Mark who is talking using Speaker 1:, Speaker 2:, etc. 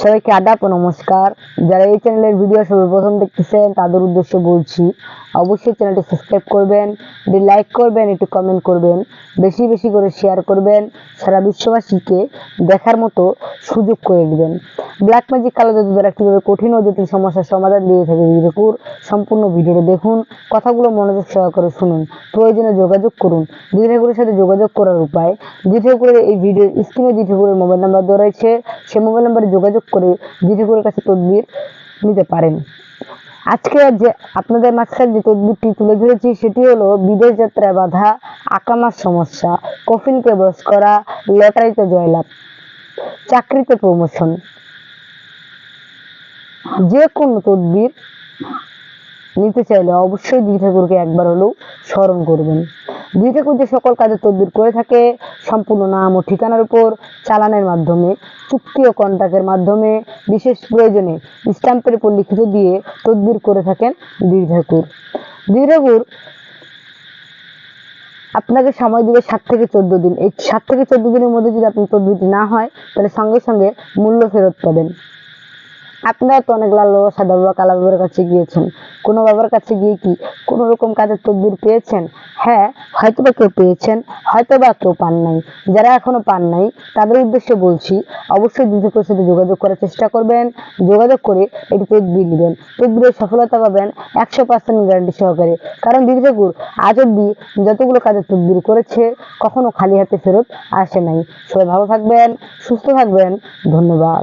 Speaker 1: সবাইকে আদাব ও নমস্কার। যারা এই চ্যানেলের ভিডিও সর্বপ্রথম দেখতেছেন, তাদের উদ্দেশ্যে বলছি, অবশ্যই চ্যানেলটি সাবস্ক্রাইব করবেন, একটি লাইক করবেন, একটু কমেন্ট করবেন, বেশি বেশি করে শেয়ার করবেন, সারা বিশ্ববাসীকে দেখার মতো সুযোগ করে দিবেন। ব্ল্যাক ম্যাজিক কালো জাদু দ্বারা কীভাবে কঠিন ও জটিল সমস্যার সমাধান দিয়ে থাকে বিরকুর সম্পূর্ণ ভিডিওটা দেখুন, কথাগুলো মনোযোগ সহকারে শুনুন, প্রয়োজনে যোগাযোগ করুন। ঠাকুরের সাথে যোগাযোগ করার উপায় ঠাকুরের এই ভিডিওর স্ক্রিনে ঠাকুরের মোবাইল নাম্বার দেওয়া রয়েছে, সেই মোবাইল নাম্বারে যোগাযোগ করে ঠাকুরের কাছে তদবির নিতে পারেন। আজকে যে আপনাদের মাঝখানে যে তদবিরটি তুলে ধরেছি, সেটি হলো বিদেশ যাত্রায় বাধা, আকামার সমস্যা কফিলকে বস করা, লটারিতে জয়লাভ, চাকরিতে প্রমোশন যে কোনো তদবির নিতে চাইলে অবশ্যই দুই ঠাকুরকে একবার হলেও স্মরণ করবেন। দুই ঠাকুর যে সকল কাজের তদবির করে থাকে, সম্পূর্ণ নাম ও ঠিকানার উপর চালানের মাধ্যমে, চুক্তি ও কন্ট্রাক্টের মাধ্যমে, বিশেষ প্রয়োজনে স্ট্যাম্পের উপর লিখিত দিয়ে তদবির করে থাকেন দুই ঠাকুর দুই ঠাকুর আপনাকে সময় দিবে সাত থেকে চোদ্দ দিন। এই সাত থেকে চোদ্দ দিনের মধ্যে যদি আপনার তদবিরটি না হয়, তাহলে সঙ্গে সঙ্গে মূল্য ফেরত পাবেন। আপনারা তো অনেক লাল বাবা সাদা বাবা কালা বাবার কাছে গিয়েছেন। কোনো বাবার কাছে গিয়ে কি কোনো রকম কাজের তদবির পেয়েছেন? হ্যাঁ হয়তো বা কেউ পেয়েছেন হয়তো বা কেউ পান নাই। যারা এখনও পান নাই, তাদের উদ্দেশ্যে বলছি, অবশ্যই দুজকের সাথে যোগাযোগ করার চেষ্টা করবেন, যোগাযোগ করে এটি তদবির নেবেন। তদবিরের সফলতা পাবেন একশো পার্সেন্ট গ্যারান্টি সহকারে। কারণ দিদি ঠাকুর, আজ অব্দি যতগুলো কাজের তদবির করেছে, কখনো খালি হাতে ফেরত আসে নাই। সবাই ভালো থাকবেন, সুস্থ থাকবেন, ধন্যবাদ।